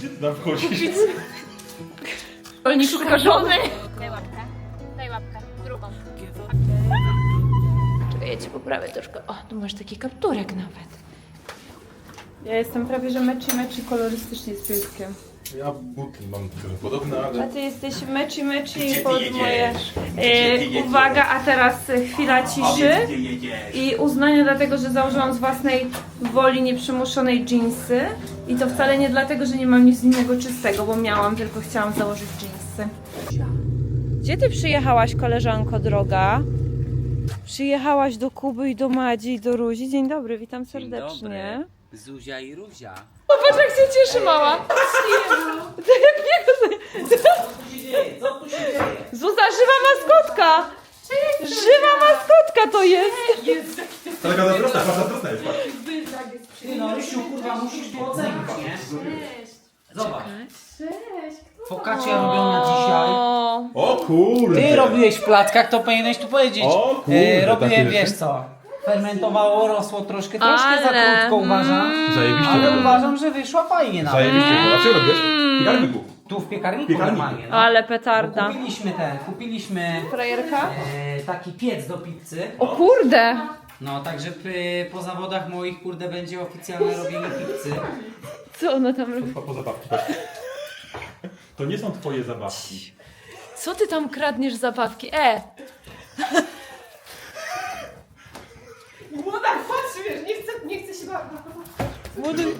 Gdzie ty tam wchodzisz? Rolnik szuka żony. Daj łapkę. Daj łapkę. Drugą. Czekaj, ja cię poprawię troszkę. O, tu masz taki kapturek nawet. Ja jestem prawie, że meczy meczy kolorystycznie z pieskiem. Ja buty mam trochę podobne, A ale... ty jesteś meczy meczy ty pod jedziesz? moje... Gdzie ty E, uwaga, a teraz chwila ciszy i uznania dlatego, że założyłam z własnej woli nieprzymuszonej jeansy. I to wcale nie dlatego, że nie mam nic innego czystego, bo miałam, tylko chciałam założyć jeansy. Gdzie ty przyjechałaś, koleżanko droga? Przyjechałaś do Kuby i do Madzi i do Ruzi. Dzień dobry, witam Dzień serdecznie. dobry. Zuzia i Ruzia. Patrz jak się cieszy mała. Zuza, żywa maskotka! Żywa maskotka to jest! Taka zazdrosna, patrz, zazdrosna jest, patrz. Ty no, Rysiu, kurwa, musisz to ocenić, nie? Zobacz. Focaccia robiona dzisiaj. O, kurde! Ty robiłeś w plackach, to powinieneś tu powiedzieć. O kurde, robiłem, takie wiesz rzeczy. co, fermentowało, rosło troszkę, troszkę Ale- za krótko uważam. Zajebiście Ale uważam, że wyszła fajnie nawet. Zajebiście. A co robisz? Piekarniku. Tu w piekarniku Piekarniku. normalnie. No. ale petarda. Kupiliśmy ten, kupiliśmy Frajerka? e, taki piec do pizzy. O kurde! No, także py, po zawodach moich, kurde, będzie oficjalne robienie pizzy. Co ona tam robi? Po, po zabawki. To nie są twoje zabawki. Co ty tam kradniesz zabawki? E! Młoda, patrz, wiesz, nie chcę, nie chcę się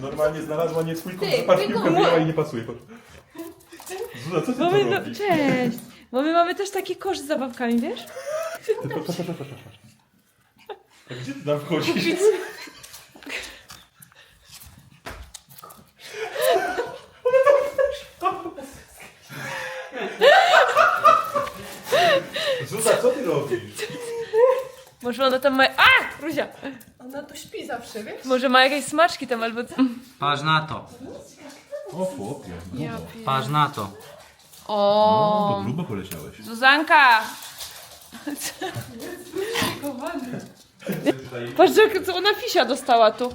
Normalnie znalazła nie swój kąt, Ty, patrz, ty piłkę i nie pasuje. Zuza, co ty Bo my, tu no, robisz? cześć! Bo my mamy też taki kosz z zabawkami, wiesz? Ty, patrz, patrz, patrz, patrz, patrz. A Gdzie ty tam wchodzisz? Zuza, co ty robisz? Może ona tam ma... A! Ruzia! Ona tu śpi zawsze, wiesz? Może ma jakieś smaczki tam albo... co? Patrz na to, O chłopie, grubo. patrz na to. O! To grubo poleciałeś. Zuzanka! Patrz, jak co ona fisia dostała tu.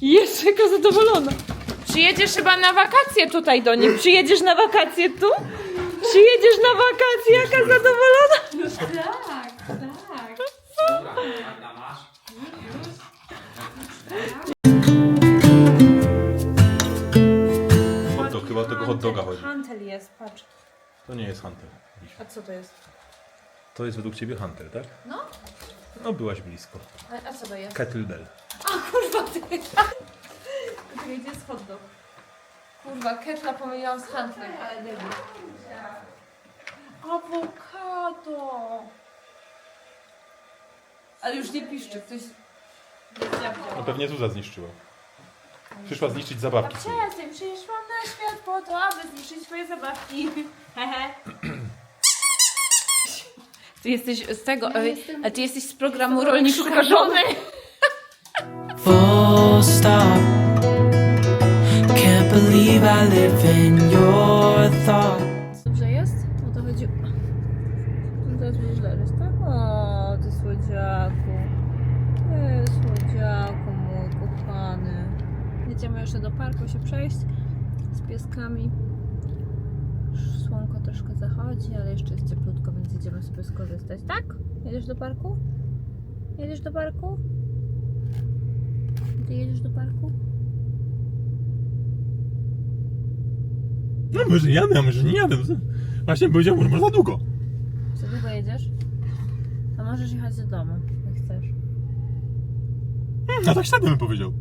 Jest jaka zadowolona. Przyjedziesz chyba na wakacje tutaj do nich. Przyjedziesz na wakacje tu? Przyjedziesz na wakacje, jaka zadowolona. Dobra, Patrz. To nie jest Hunter. A co to jest? To jest według ciebie Hunter, tak? No. No byłaś blisko. A, a co to jest? Kettlebell. Kurwa ty! Czekaj, gdzie jest hot dog? Kurwa, ketla pomyliłam z handlem, ale debil. Awokado! Ale już nie piszczy, ktoś... No pewnie Zuza zniszczyła. Przyszła zniszczyć zabawki. Przestań, przyszłam na świat po to, aby zniszczyć swoje zabawki. Hehe. Ty jesteś z tego, no a ty jesteś z programu Rolnik szuka żony. Full stop. Can't believe I live in your thoughts. Dobrze jest? O to chodzi... No teraz będzie źle, tak? O, ty słodziaku. Ty słodziaku mój kochany. Jedziemy jeszcze do parku się przejść z pieskami. Słonko troszkę zachodzi, ale jeszcze jest cieplutko, więc idziemy sobie skorzystać. Tak? Jedziesz do parku? Jedziesz do parku? Ty jedziesz do parku? No może jadę, a może nie jadę. Właśnie powiedział, że może za długo. Za długo jedziesz? To możesz jechać do domu, jak chcesz. No tak średnio bym powiedział.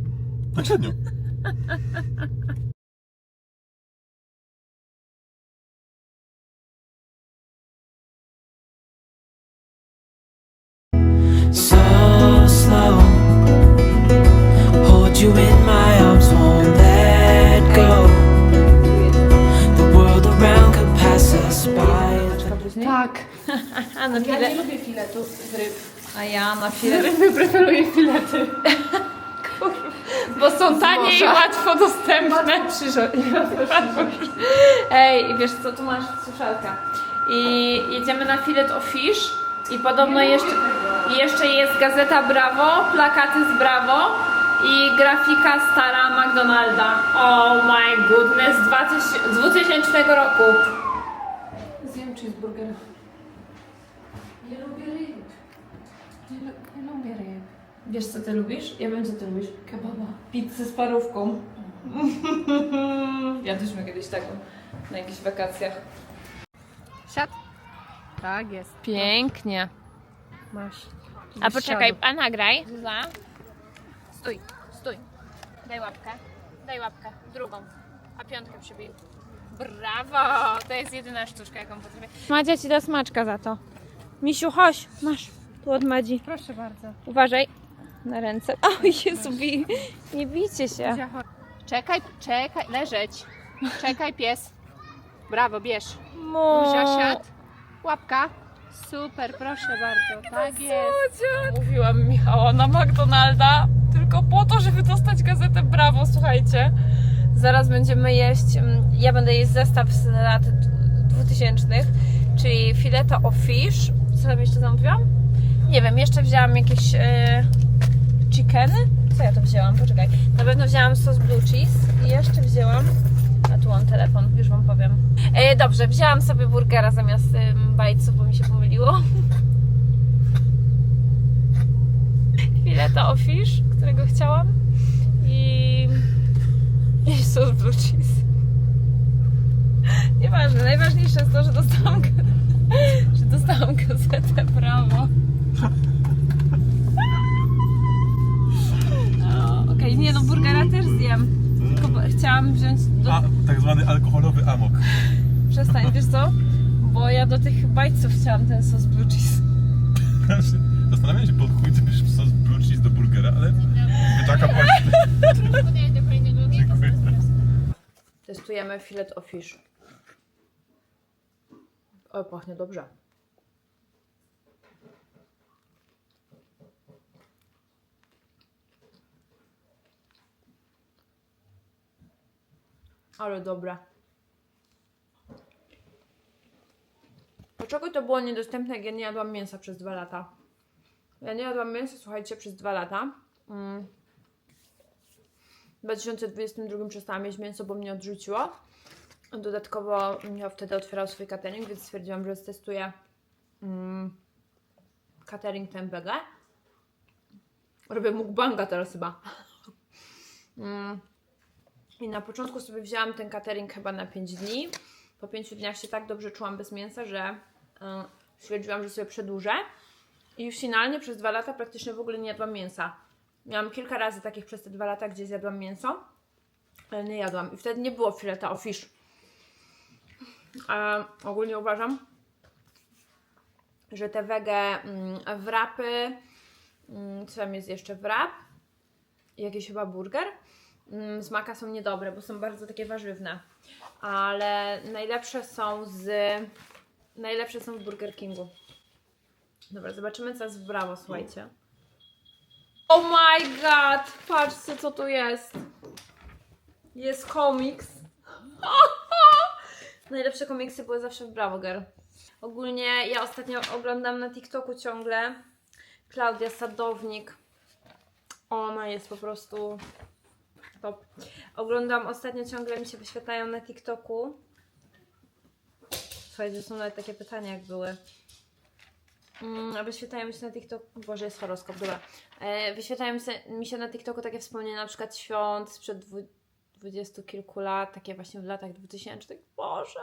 Tak średnio. So slow. Hold you in my arms, won't let go. The world around could pass us by. Tak. A na Ja filet. nie lubię filetów z ryb, A ja na filet. Ryby preferuję filety. Bo są tanie i łatwo dostępne. Ej, i wiesz co, tu masz suszarka. I jedziemy na filet o fish. I podobno jeszcze, jeszcze jest gazeta Brawo, plakaty z Brawo. i grafika stara McDonalda. Oh my goodness, z 2000 z 2000 roku. Zjem cheeseburgera. Nie lubię ryb. Nie, lu- nie lubię ryb. Wiesz co ty lubisz? Ja wiem co ty lubisz. Kebaba. Pizzę z parówką. Jadłyśmy kiedyś taką na jakichś wakacjach. Siad. Tak jest. Pięknie. Masz. A poczekaj, a nagraj. Zuza. Stój, stój. Daj łapkę. Daj łapkę. Drugą. A piątkę przybij. Brawo! To jest jedyna sztuczka, jaką potrafię. Madzia ci da smaczka za to. Misiu, chodź. Masz. Tu od Madzi. Proszę bardzo. Uważaj na ręce. O Jezu, bij. nie bijcie się. Czekaj, czekaj, leżeć. Czekaj, pies. Brawo, bierz. Muzia, siad. Łapka. Super, proszę bardzo. Tak jest. Mówiłam Michała na McDonalda tylko po to, żeby dostać gazetę Brawo, słuchajcie. Zaraz będziemy jeść, mm, ja będę jeść zestaw z lat 2000, czyli fileto o fish. Co tam jeszcze zamówiłam? Nie wiem, jeszcze wzięłam jakieś e, chickeny. Co ja to wzięłam? Poczekaj. Na pewno wzięłam sos blue cheese i jeszcze wzięłam a tu mam telefon, już wam powiem. E, dobrze, wzięłam sobie burgera zamiast ym, bajców, bo mi się pomyliło. Fileta o fish, którego chciałam. I, i sos blue cheese. Nieważne, najważniejsze jest to, że dostałam, że dostałam gazetę Brawo. Okej, nie no, burgera też zjem. Tylko bo- chciałam wziąć do A, tak zwany alkoholowy amok. Przestań, wiesz co? Bo ja do tych bajców chciałam ten sos blue cheese. Zastanawiam się, po chuj ty bierzesz sos blue cheese do burgera, ale wyczaka płaci. Podaję do kolejnego okienka, zaraz wracam. Testujemy filet o fish. O, pachnie dobrze. Ale dobre. Dlaczego to było niedostępne, jak ja nie jadłam mięsa przez dwa lata? Ja nie jadłam mięsa, słuchajcie, przez dwa lata. Mm. W 2022 przestałam jeść mięso, bo mnie odrzuciło. Dodatkowo Michał wtedy otwierał swój catering, więc stwierdziłam, że testuję mm, catering tempega. Robię mukbanga teraz chyba. Mm. I na początku sobie wzięłam ten catering chyba na 5 dni. Po 5 dniach się tak dobrze czułam bez mięsa, że y, stwierdziłam, że sobie przedłużę. I już finalnie przez dwa lata praktycznie w ogóle nie jadłam mięsa. Miałam kilka razy takich przez te dwa lata, gdzie zjadłam mięso, ale nie jadłam. I wtedy nie było fileta o fish. A ogólnie uważam, że te wege mm, wrapy, mm, co tam jest jeszcze wrap, jakiś chyba burger, z maka są niedobre, bo są bardzo takie warzywne. Ale najlepsze są z... Najlepsze są w Burger Kingu. Dobra, zobaczymy co jest w Brawo, słuchajcie. Oh my god! Patrzcie co tu jest. Jest komiks. Najlepsze komiksy były zawsze w Bravo Girl. Ogólnie ja ostatnio oglądam na TikToku ciągle Klaudia Sadownik. Ona jest po prostu Oglądam ostatnio ciągle mi się wyświetlają na TikToku. Słuchajcie, są nawet takie pytania jak były. Mm, wyświetlają mi się na TikToku. Boże, jest horoskop, dobra. E, wyświetlają mi się, na TikToku takie wspomnienia na przykład świąt sprzed dwu, dwudziestu kilku lat, takie właśnie w latach 2000. Boże.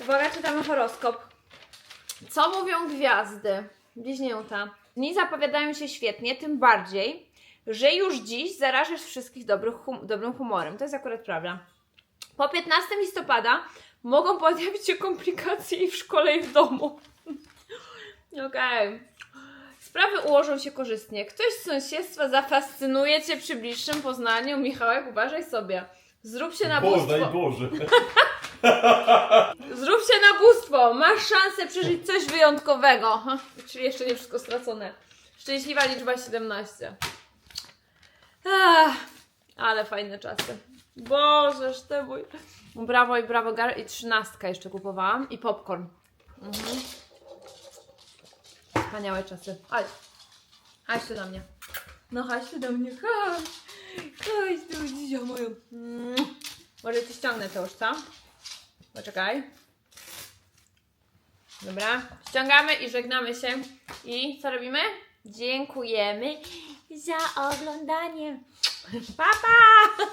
Uwaga, czytamy horoskop. Co mówią gwiazdy? Bliźnięta. Dni zapowiadają się świetnie, tym bardziej, że już dziś zarażasz wszystkich hum- dobrym humorem. To jest akurat prawda. Po 15 listopada mogą pojawić się komplikacje i w szkole, i w domu. Okej. Sprawy ułożą się korzystnie. Ktoś z sąsiedztwa zafascynuje Cię przy bliższym poznaniu. Michałek, uważaj sobie. Zrób się na bóstwo. Boże. Zrób się na bóstwo. Masz szansę przeżyć coś wyjątkowego. Czyli jeszcze nie wszystko stracone. Szczęśliwa liczba 17. Ach, ale fajne czasy. Bożeż, ty mój. Brawo i brawo gar i trzynastka jeszcze kupowałam. I popcorn. Mhm. Wspaniałe czasy. Chodź. Chodź tu do mnie. No chodź tu do mnie, chodź. Chodź tu, dzizia moją. Mm. Może ci ściągnę to już, co? Poczekaj. Dobra, ściągamy i żegnamy się. I co robimy? Dziękujemy za oglądanie. Pa, pa!